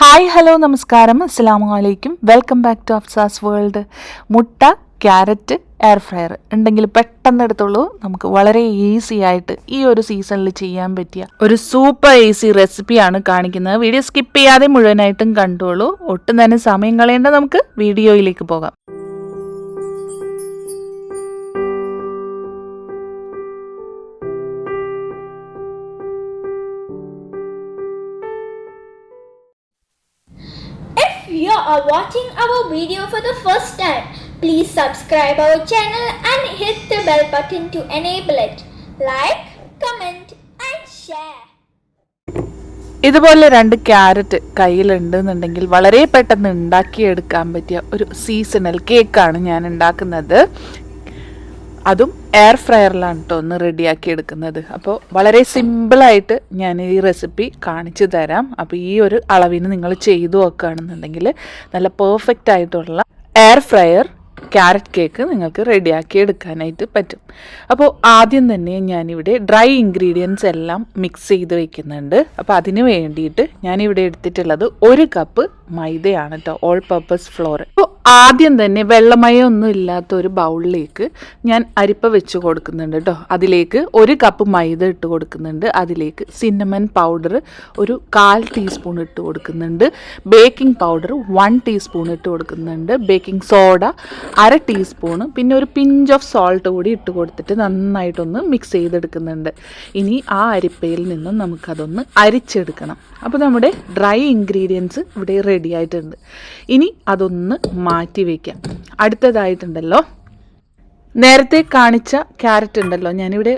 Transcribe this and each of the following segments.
Hi hello നമസ്കാരം. അസ്സാം വലൈക്കും welcome back to Afsa's world മുട്ട ക്യാരറ്റ് എയർ ഫ്രയർ ഉണ്ടെങ്കിൽ പെട്ടെന്ന് എടുത്തോളൂ. നമുക്ക് വളരെ ഈസി ആയിട്ട് ഈ ഒരു സീസണിൽ ചെയ്യാൻ പറ്റിയ ഒരു സൂപ്പർ ഈസി റെസിപ്പിയാണ് കാണിക്കുന്നത്. വീഡിയോ സ്കിപ്പ് ചെയ്യാതെ മുഴുവനായിട്ടും കണ്ടോളൂ. ഒട്ടും തന്നെ സമയം കളയേണ്ട നമുക്ക് വീഡിയോയിലേക്ക് പോകാം. Are watching our video for the first time, please subscribe our channel and hit the bell button to enable it. Like, comment and share. ഇതുപോലെ രണ്ട് ക്യാരറ്റ് കയ്യിലുണ്ടെന്നുണ്ടെങ്കിൽ വളരെ പെട്ടെന്ന് ഉണ്ടാക്കിയെടുക്കാൻ പറ്റിയ ഒരു സീസണൽ കേക്കാണ് ഞാൻ ഉണ്ടാക്കുന്നത് അതും എയർ ഫ്രയറിലാണ് കേട്ടോ ഒന്ന് റെഡിയാക്കി എടുക്കുന്നത് അപ്പോൾ വളരെ സിമ്പിളായിട്ട് ഞാൻ ഈ റെസിപ്പി കാണിച്ചു തരാം. അപ്പോൾ ഈ ഒരു അളവിന് നിങ്ങൾ ചെയ്തു വെക്കുകയാണെന്നുണ്ടെങ്കിൽ നല്ല പെർഫെക്റ്റ് ആയിട്ടുള്ള എയർ ഫ്രയർ ക്യാരറ്റ് കേക്ക് നിങ്ങൾക്ക് റെഡിയാക്കി എടുക്കാനായിട്ട് പറ്റും. അപ്പോൾ ആദ്യം തന്നെ ഞാനിവിടെ ഡ്രൈ ഇൻഗ്രീഡിയൻസ് എല്ലാം മിക്സ് ചെയ്ത് വെക്കുന്നുണ്ട്. അപ്പോൾ അതിന് വേണ്ടിയിട്ട് ഞാനിവിടെ എടുത്തിട്ടുള്ളത് ഒരു കപ്പ് മൈദയാണ് കേട്ടോ ഓൾ പർപ്പസ് ഫ്ലോർ അപ്പോൾ ആദ്യം തന്നെ വെള്ളമയം ഒന്നും ഇല്ലാത്ത ഒരു ബൗളിലേക്ക് ഞാൻ അരിപ്പ വെച്ച് കൊടുക്കുന്നുണ്ട് കേട്ടോ അതിലേക്ക് ഒരു കപ്പ് മൈദ ഇട്ട് കൊടുക്കുന്നുണ്ട്. അതിലേക്ക് സിന്നമൻ പൗഡർ ഒരു കാൽ ടീസ്പൂൺ ഇട്ട് കൊടുക്കുന്നുണ്ട്. ബേക്കിംഗ് പൗഡർ വൺ ടീസ്പൂൺ ഇട്ട് കൊടുക്കുന്നുണ്ട്. ബേക്കിംഗ് സോഡ അര ടീസ്പൂണ് പിന്നെ ഒരു പിഞ്ച് ഓഫ് സോൾട്ട് കൂടി ഇട്ട് കൊടുത്തിട്ട് നന്നായിട്ടൊന്ന് മിക്സ് ചെയ്തെടുക്കുന്നുണ്ട്. ഇനി ആ അരിപ്പയിൽ നിന്നും നമുക്കതൊന്ന് അരിച്ചെടുക്കണം. അപ്പോൾ നമ്മുടെ ഡ്രൈ ഇൻഗ്രീഡിയൻസ് ഇവിടെ റെഡി ആയിട്ടുണ്ട്. ഇനി അതൊന്ന് മാറ്റി വയ്ക്കാം അടുത്തതായിട്ടുണ്ടല്ലോ നേരത്തെ കാണിച്ച ക്യാരറ്റ് ഉണ്ടല്ലോ. ഞാനിവിടെ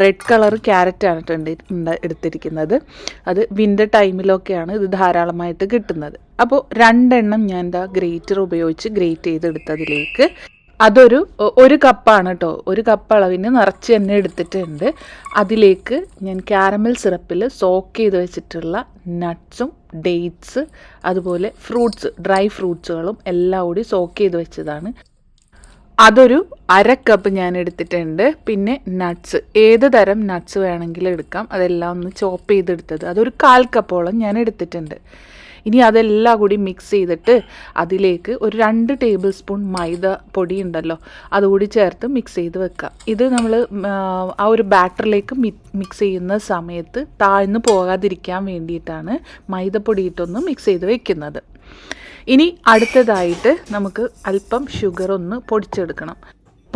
റെഡ് കളർ ക്യാരറ്റാണ് എടുത്തിരിക്കുന്നത്. അത് വിന്റർ ടൈമിലൊക്കെയാണ് ഇത് ധാരാളമായിട്ട് കിട്ടുന്നത്. അപ്പോൾ രണ്ടെണ്ണം ഞാൻ എന്താ ഗ്രേറ്റർ ഉപയോഗിച്ച് ഗ്രേറ്റ് ചെയ്തെടുത്തതിലേക്ക്. അതൊരു ഒരു കപ്പാണ് കേട്ടോ ഒരു കപ്പ് അളവിന് നിറച്ച് തന്നെ എടുത്തിട്ടുണ്ട്. അതിലേക്ക് ഞാൻ കാരമൽ സിറപ്പിൽ സോക്ക് ചെയ്ത് വെച്ചിട്ടുള്ള നട്ട്സും ഡേറ്റ്സ് അതുപോലെ ഫ്രൂട്ട്സ് ഡ്രൈ ഫ്രൂട്ട്സുകളും എല്ലാം കൂടി സോക്ക് ചെയ്ത് വെച്ചതാണ്. അതൊരു അര കപ്പ് ഞാൻ എടുത്തിട്ടുണ്ട്. പിന്നെ നട്ട്സ് ഏത് തരം നട്ട്സ് വേണമെങ്കിലും എടുക്കാം. അതെല്ലാം ഒന്ന് ചോപ്പ് ചെയ്തെടുത്തത്. അതൊരു കാൽ കപ്പോളം ഞാൻ എടുത്തിട്ടുണ്ട്. ഇനി അതെല്ലാം കൂടി മിക്സ് ചെയ്തിട്ട് അതിലേക്ക് ഒരു രണ്ട് ടേബിൾ സ്പൂൺ മൈദ പൊടി ഉണ്ടല്ലോ അതുകൂടി ചേർത്ത് മിക്സ് ചെയ്ത് വെക്കുക ഇത് നമ്മൾ ആ ഒരു ബാറ്ററിലേക്ക് മിക്സ് ചെയ്യുന്ന സമയത്ത് താഴ്ന്നു പോകാതിരിക്കാൻ വേണ്ടിയിട്ടാണ് മൈദപ്പൊടി ഇട്ടൊന്ന് മിക്സ് ചെയ്ത് വെക്കുന്നത്. ഇനി അടുത്തതായിട്ട് നമുക്ക് അല്പം ഷുഗർ ഒന്ന് പൊടിച്ചെടുക്കണം.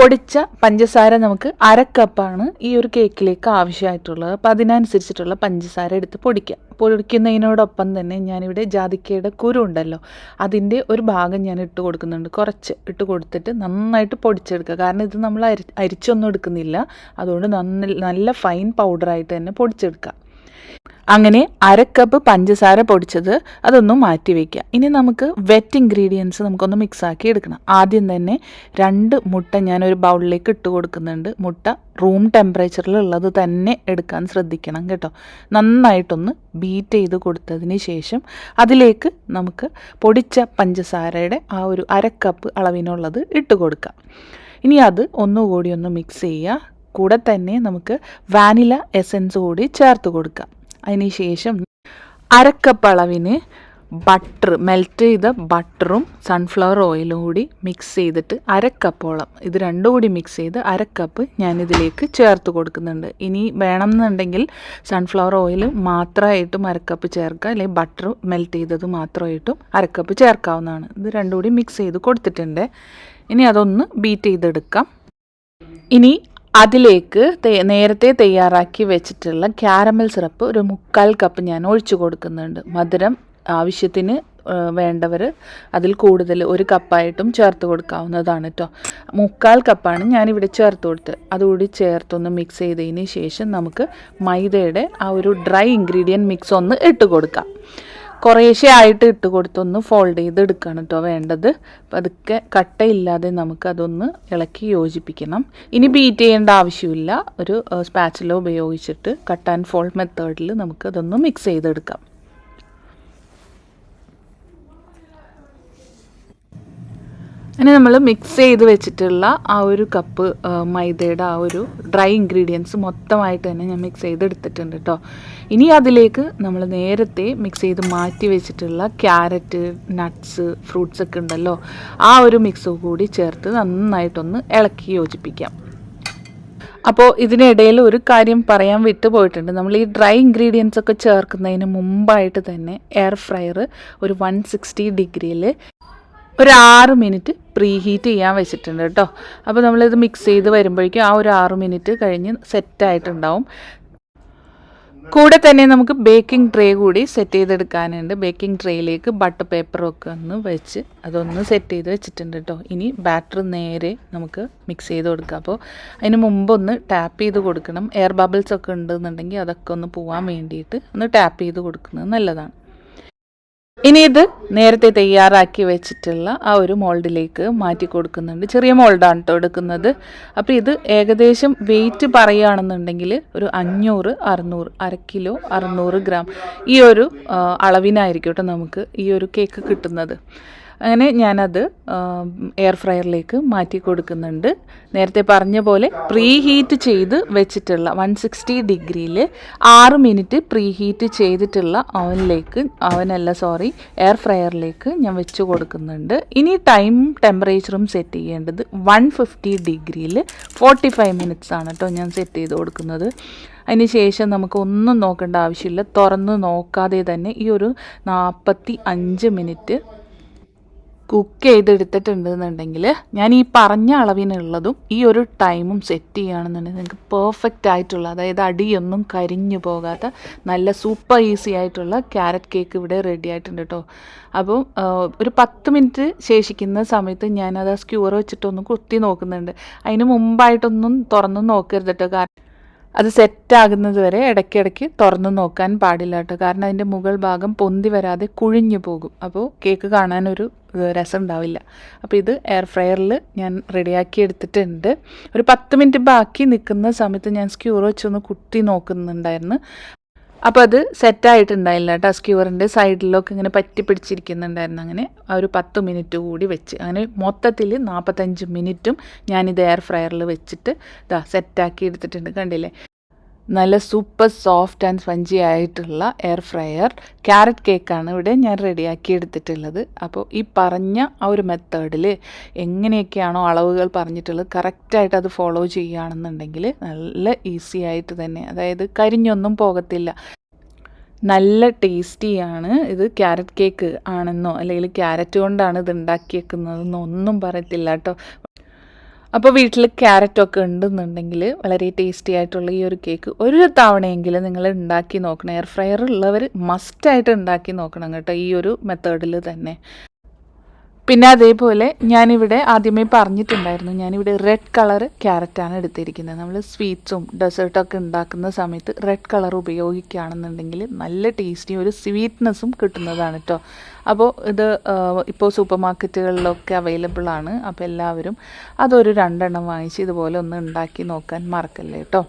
പൊടിച്ച പഞ്ചസാര നമുക്ക് അര കപ്പാണ് ഈ ഒരു കേക്കിലേക്ക് ആവശ്യമായിട്ടുള്ളത്. അപ്പോൾ അതിനനുസരിച്ചിട്ടുള്ള പഞ്ചസാര എടുത്ത് പൊടിക്കാം. പൊടിക്കുന്നതിനോടൊപ്പം തന്നെ ഞാനിവിടെ ജാതിക്കയുടെ കുരു ഉണ്ടല്ലോ അതിന്റെ ഒരു ഭാഗം ഞാൻ ഇട്ട് കൊടുക്കുന്നുണ്ട്. കുറച്ച് ഇട്ട് കൊടുത്തിട്ട് നന്നായിട്ട് പൊടിച്ചെടുക്കുക. കാരണം ഇത് നമ്മൾ അരി അരിച്ചൊന്നും എടുക്കുന്നില്ല. അതുകൊണ്ട് നന്ന നല്ല ഫൈൻ പൗഡറായിട്ട് തന്നെ പൊടിച്ചെടുക്കുക. അങ്ങനെ അര കപ്പ് പഞ്ചസാര പൊടിച്ചത് അതൊന്ന് മാറ്റി വയ്ക്കുക ഇനി നമുക്ക് വെറ്റ് ഇൻഗ്രീഡിയൻസ് നമുക്കൊന്ന് മിക്സ് ആക്കി എടുക്കണം. ആദ്യം തന്നെ രണ്ട് മുട്ട ഞാനൊരു ബൗളിലേക്ക് ഇട്ട് കൊടുക്കുന്നുണ്ട്. മുട്ട റൂം ടെമ്പറേച്ചറിലുള്ളത് തന്നെ എടുക്കാൻ ശ്രദ്ധിക്കണം കേട്ടോ. നന്നായിട്ടൊന്ന് ബീറ്റ് ചെയ്ത് കൊടുത്തതിന് ശേഷം അതിലേക്ക് നമുക്ക് പൊടിച്ച പഞ്ചസാരയുടെ ആ ഒരു അര കപ്പ് അളവിനുള്ളത് ഇട്ട് കൊടുക്കാം. ഇനി അത് ഒന്നുകൂടി ഒന്ന് മിക്സ് ചെയ്യുക. കൂടെ തന്നെ നമുക്ക് വാനില എസൻസ് കൂടി ചേർത്ത് കൊടുക്കാം. അതിന് ശേഷം അരക്കപ്പ് അളവിന് ബട്ടർ മെൽറ്റ് ചെയ്ത ബട്ടറും സൺഫ്ലവർ ഓയിലും കൂടി മിക്സ് ചെയ്തിട്ട് അരക്കപ്പോളം. ഇത് രണ്ടും കൂടി മിക്സ് ചെയ്ത് അരക്കപ്പ് ഞാനിതിലേക്ക് ചേർത്ത് കൊടുക്കുന്നുണ്ട്. ഇനി വേണമെന്നുണ്ടെങ്കിൽ സൺഫ്ലവർ ഓയിൽ മാത്രമായിട്ടും അരക്കപ്പ് ചേർക്കുക. അല്ലെങ്കിൽ ബട്ടർ മെൽറ്റ് ചെയ്തത് മാത്രമായിട്ടും അരക്കപ്പ് ചേർക്കാവുന്നതാണ്. ഇത് രണ്ടും കൂടി മിക്സ് ചെയ്ത് കൊടുത്തിട്ടുണ്ട്. ഇനി അതൊന്ന് ബീറ്റ് ചെയ്തെടുക്കാം. ഇനി അതിലേക്ക് നേരത്തെ തയ്യാറാക്കി വെച്ചിട്ടുള്ള ക്യാരമൽ സിറപ്പ് ഒരു മുക്കാൽ കപ്പ് ഞാൻ ഒഴിച്ചു കൊടുക്കുന്നുണ്ട്. മധുരം ആവശ്യത്തിന് വേണ്ടവർ അതിൽ കൂടുതൽ ഒരു കപ്പായിട്ടും ചേർത്ത് കൊടുക്കാവുന്നതാണ് കേട്ടോ മുക്കാൽ കപ്പാണ് ഞാനിവിടെ ചേർത്ത് കൊടുത്തത് അതുകൂടി ചേർത്തൊന്ന് മിക്സ് ചെയ്തതിന് ശേഷം നമുക്ക് മൈദയുടെ ആ ഒരു ഡ്രൈ ഇൻഗ്രീഡിയന്റ് മിക്സ് ഒന്ന് ഇട്ട് കൊടുക്കാം. കുറേശ്ശെ ആയിട്ട് ഇട്ട് കൊടുത്തൊന്ന് ഫോൾഡ് ചെയ്ത് എടുക്കണം കേട്ടോ വേണ്ടത്. പതുക്കെ കട്ടയില്ലാതെ നമുക്കതൊന്ന് ഇളക്കി യോജിപ്പിക്കണം. ഇനി ബീറ്റ് ചെയ്യേണ്ട ആവശ്യമില്ല. ഒരു സ്പാച്ചില ഉപയോഗിച്ചിട്ട് കട്ട് ആൻഡ് ഫോൾഡ് മെത്തേഡിൽ നമുക്കതൊന്ന് മിക്സ് ചെയ്തെടുക്കാം. അങ്ങനെ നമ്മൾ മിക്സ് ചെയ്ത് വെച്ചിട്ടുള്ള ആ ഒരു കപ്പ് മൈദയുടെ ആ ഒരു ഡ്രൈ ഇൻഗ്രീഡിയൻസ് മൊത്തമായിട്ട് തന്നെ ഞാൻ മിക്സ് ചെയ്ത് എടുത്തിട്ടുണ്ട് കേട്ടോ ഇനി അതിലേക്ക് നമ്മൾ നേരത്തെ മിക്സ് ചെയ്ത് മാറ്റി വെച്ചിട്ടുള്ള ക്യാരറ്റ് നട്ട്സ് ഫ്രൂട്ട്സ് ഒക്കെ ഉണ്ടല്ലോ ആ ഒരു മിക്സ് കൂടി ചേർത്ത് നന്നായിട്ടൊന്ന് ഇളക്കി യോജിപ്പിക്കാം. അപ്പോൾ ഇതിനിടയിൽ ഒരു കാര്യം പറയാൻ വിട്ടുപോയിട്ടുണ്ട് നമ്മൾ ഈ ഡ്രൈ ഇൻഗ്രീഡിയൻസ് ഒക്കെ ചേർക്കുന്നതിന് മുമ്പായിട്ട് തന്നെ എയർ ഫ്രയർ ഒരു വൺ സിക്സ്റ്റി ഡിഗ്രിയിൽ ഒരു ആറ് മിനിറ്റ് പ്രീ ഹീറ്റ് ചെയ്യാൻ വെച്ചിട്ടുണ്ട് കേട്ടോ. അപ്പോൾ നമ്മളിത് മിക്സ് ചെയ്ത് വരുമ്പോഴേക്കും ആ ഒരു ആറ് മിനിറ്റ് കഴിഞ്ഞ് സെറ്റായിട്ടുണ്ടാവും കൂടെ തന്നെ നമുക്ക് ബേക്കിംഗ് ട്രേ കൂടി സെറ്റ് ചെയ്തെടുക്കാനുണ്ട്. ബേക്കിംഗ് ട്രേയിലേക്ക് ബട്ടർ പേപ്പറൊക്കെ ഒന്ന് വെച്ച് അതൊന്ന് സെറ്റ് ചെയ്ത് വെച്ചിട്ടുണ്ട് കേട്ടോ. ഇനി ബാറ്റർ നേരെ നമുക്ക് മിക്സ് ചെയ്ത് കൊടുക്കുക അപ്പോൾ അതിന് മുമ്പ് ഒന്ന് ടാപ്പ് ചെയ്ത് കൊടുക്കണം. എയർ ബബിൾസ് ഒക്കെ ഉണ്ടെന്നുണ്ടെങ്കിൽ അതൊക്കെ ഒന്ന് പോകാൻ വേണ്ടിയിട്ട് ഒന്ന് ടാപ്പ് ചെയ്ത് കൊടുക്കുന്നത് നല്ലതാണ്. ഇനി ഇത് നേരത്തെ തയ്യാറാക്കി വെച്ചിട്ടുള്ള ആ ഒരു മോൾഡിലേക്ക് മാറ്റി കൊടുക്കുന്നുണ്ട്. ചെറിയ മോൾഡാണ് കേട്ടോ എടുക്കുന്നത്. അപ്പോൾ ഇത് ഏകദേശം വെയിറ്റ് പറയുകയാണെന്നുണ്ടെങ്കിൽ ഒരു അഞ്ഞൂറ് അറുന്നൂറ് അര കിലോ അറുന്നൂറ് ഗ്രാം ഈ ഒരു അളവിനായിരിക്കും കേട്ടോ നമുക്ക് ഈ ഒരു കേക്ക് കിട്ടുന്നത്. അങ്ങനെ ഞാനത് എയർ ഫ്രയറിലേക്ക് മാറ്റി കൊടുക്കുന്നുണ്ട്. നേരത്തെ പറഞ്ഞ പോലെ പ്രീ ഹീറ്റ് ചെയ്ത് വെച്ചിട്ടുള്ള വൺ സിക്സ്റ്റി ഡിഗ്രിയിൽ ആറ് മിനിറ്റ് പ്രീ ഹീറ്റ് ചെയ്തിട്ടുള്ള അവനിലേക്ക് അവനല്ല സോറി എയർ ഫ്രയറിലേക്ക് ഞാൻ വെച്ച് കൊടുക്കുന്നുണ്ട്. ഇനി ടൈം ടെമ്പറേച്ചറും സെറ്റ് ചെയ്യേണ്ടത് വൺ ഫിഫ്റ്റി ഡിഗ്രിയിൽ ഫോർട്ടി ഫൈവ് മിനിറ്റ്സ് ആണ് കേട്ടോ ഞാൻ സെറ്റ് ചെയ്ത് കൊടുക്കുന്നത്. അതിന് ശേഷം നമുക്ക് ഒന്നും നോക്കേണ്ട ആവശ്യമില്ല. തുറന്ന് നോക്കാതെ തന്നെ ഈ ഒരു നാൽപ്പത്തി അഞ്ച് മിനിറ്റ് കുക്ക് ചെയ്തെടുത്തിട്ടുണ്ടെന്നുണ്ടെങ്കിൽ ഞാൻ ഈ പറഞ്ഞ അളവിനുള്ളതും ഈ ഒരു ടൈമും സെറ്റ് ചെയ്യുകയാണെന്നുണ്ടെങ്കിൽ നിങ്ങൾക്ക് പെർഫെക്റ്റ് ആയിട്ടുള്ള അതായത് അടിയൊന്നും കരിഞ്ഞു പോകാത്ത നല്ല സൂപ്പർ ഈസി ആയിട്ടുള്ള ക്യാരറ്റ് കേക്ക് ഇവിടെ റെഡി ആയിട്ടുണ്ട് കേട്ടോ അപ്പം ഒരു പത്ത് മിനിറ്റ് ശേഷിക്കുന്ന സമയത്ത് ഞാനത് ആ സ്ക്യൂർ വെച്ചിട്ടൊന്ന് കുത്തി നോക്കുന്നുണ്ട്. അതിന് മുമ്പായിട്ടൊന്നും തുറന്ന് നോക്കരുത് കേട്ടോ കാരണം അത് സെറ്റാകുന്നത് വരെ ഇടയ്ക്കിടയ്ക്ക് തുറന്ന് നോക്കാൻ പാടില്ല കേട്ടോ. കാരണം അതിന്റെ മുകൾ ഭാഗം പൊന്തി വരാതെ കുഴിഞ്ഞു പോകും. അപ്പോൾ കേക്ക് കാണാനൊരു രസം ഉണ്ടാവില്ല അപ്പോൾ ഇത് എയർ ഫ്രയറിൽ ഞാൻ റെഡിയാക്കി എടുത്തിട്ടുണ്ട്. ഒരു പത്ത് മിനിറ്റ് ബാക്കി നിൽക്കുന്ന സമയത്ത് ഞാൻ സ്ക്യൂർ വെച്ചൊന്ന് കുത്തി നോക്കുന്നുണ്ടായിരുന്നു. അപ്പോൾ അത് സെറ്റായിട്ടുണ്ടായില്ല കേട്ടോ സ്ക്യൂറിന്റെ സൈഡിലൊക്കെ ഇങ്ങനെ പറ്റി പിടിച്ചിരിക്കുന്നുണ്ടായിരുന്നു. അങ്ങനെ ആ ഒരു പത്ത് മിനിറ്റ് കൂടി വെച്ച്. അങ്ങനെ മൊത്തത്തിൽ നാൽപ്പത്തഞ്ച് മിനിറ്റും ഞാനിത് എയർ ഫ്രയറിൽ വെച്ചിട്ട് ഇതാ സെറ്റാക്കി എടുത്തിട്ടുണ്ട്. കണ്ടില്ലേ? നല്ല സൂപ്പർ സോഫ്റ്റ് ആൻഡ് സ്പഞ്ചി ആയിട്ടുള്ള എയർ ഫ്രയർ ക്യാരറ്റ് കേക്കാണ് ഇവിടെ ഞാൻ റെഡിയാക്കി എടുത്തിട്ടുള്ളത്. അപ്പോൾ ഈ പറഞ്ഞ ആ ഒരു മെത്തേഡിൽ എങ്ങനെയൊക്കെയാണോ അളവുകൾ പറഞ്ഞിട്ടുള്ളത് കറക്റ്റായിട്ട് അത് ഫോളോ ചെയ്യുകയാണെന്നുണ്ടെങ്കിൽ നല്ല ഈസി ആയിട്ട് തന്നെ അതായത് കരിഞ്ഞൊന്നും പോകത്തില്ല. നല്ല ടേസ്റ്റിയാണ് ഇത് ക്യാരറ്റ് കേക്ക് ആണെന്നോ അല്ലെങ്കിൽ ക്യാരറ്റ് കൊണ്ടാണ് ഇത് ഉണ്ടാക്കിയേക്കുന്നതെന്നോ ഒന്നും പറയത്തില്ല കേട്ടോ. അപ്പോൾ വീട്ടിൽ ക്യാരറ്റൊക്കെ ഉണ്ടെന്നുണ്ടെങ്കിൽ വളരെ ടേസ്റ്റി ആയിട്ടുള്ള ഈ ഒരു കേക്ക് ഒരു തവണയെങ്കിലും നിങ്ങൾ ഉണ്ടാക്കി നോക്കണം. എയർ ഫ്രയർ ഉള്ളവർ മസ്റ്റായിട്ട് ഉണ്ടാക്കി നോക്കണം കേട്ടോ ഈ ഒരു മെത്തേഡിൽ തന്നെ. പിന്നെ അതേപോലെ ഞാനിവിടെ ആദ്യമേ പറഞ്ഞിട്ടുണ്ടായിരുന്നു ഞാനിവിടെ റെഡ് കളർ ക്യാരറ്റാണ് എടുത്തിരിക്കുന്നത്. നമ്മൾ സ്വീറ്റ്സും ഡെസേർട്ടൊക്കെ ഉണ്ടാക്കുന്ന സമയത്ത് റെഡ് കളർ ഉപയോഗിക്കുകയാണെന്നുണ്ടെങ്കിൽ നല്ല ടേസ്റ്റി ഒരു സ്വീറ്റ്നെസ്സും കിട്ടുന്നതാണ് കേട്ടോ അപ്പോൾ ഇത് ഇപ്പോൾ സൂപ്പർ മാർക്കറ്റുകളിലൊക്കെ അവൈലബിൾ ആണ്. അപ്പോൾ എല്ലാവരും അതൊരു രണ്ടെണ്ണം വാങ്ങിച്ച് ഇതുപോലെ ഒന്ന് ഉണ്ടാക്കി നോക്കാൻ മറക്കല്ലേ കേട്ടോ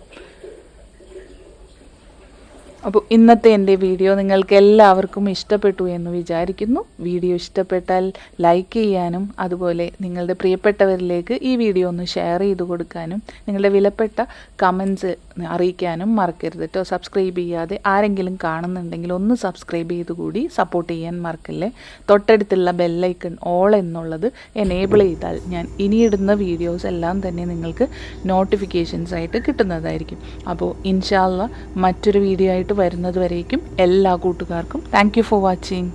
അപ്പോൾ ഇന്നത്തെ എന്റെ വീഡിയോ നിങ്ങൾക്ക് എല്ലാവർക്കും ഇഷ്ടപ്പെട്ടു എന്ന് വിചാരിക്കുന്നു. വീഡിയോ ഇഷ്ടപ്പെട്ടാൽ ലൈക്ക് ചെയ്യാനും അതുപോലെ നിങ്ങളുടെ പ്രിയപ്പെട്ടവരിലേക്ക് ഈ വീഡിയോ ഒന്ന് ഷെയർ ചെയ്ത് കൊടുക്കാനും നിങ്ങളുടെ വിലപ്പെട്ട കമൻസ് അറിയിക്കാനും മറക്കരുത് കേട്ടോ സബ്സ്ക്രൈബ് ചെയ്യാതെ ആരെങ്കിലും കാണുന്നുണ്ടെങ്കിൽ ഒന്ന് സബ്സ്ക്രൈബ് ചെയ്ത് കൂടി സപ്പോർട്ട് ചെയ്യാൻ മറക്കല്ലേ. തൊട്ടടുത്തുള്ള ബെല്ലൈക്കൺ ഓൾ എന്നുള്ളത് എനേബിൾ ചെയ്താൽ ഞാൻ ഇനിയിടുന്ന വീഡിയോസ് എല്ലാം തന്നെ നിങ്ങൾക്ക് നോട്ടിഫിക്കേഷൻസ് ആയിട്ട് കിട്ടുന്നതായിരിക്കും. അപ്പോൾ ഇൻഷാല്ല മറ്റൊരു വീഡിയോ ആയിട്ട് വരുന്നത് വരേക്കും എല്ലാ കൂട്ടുകാർക്കും. Thank for watching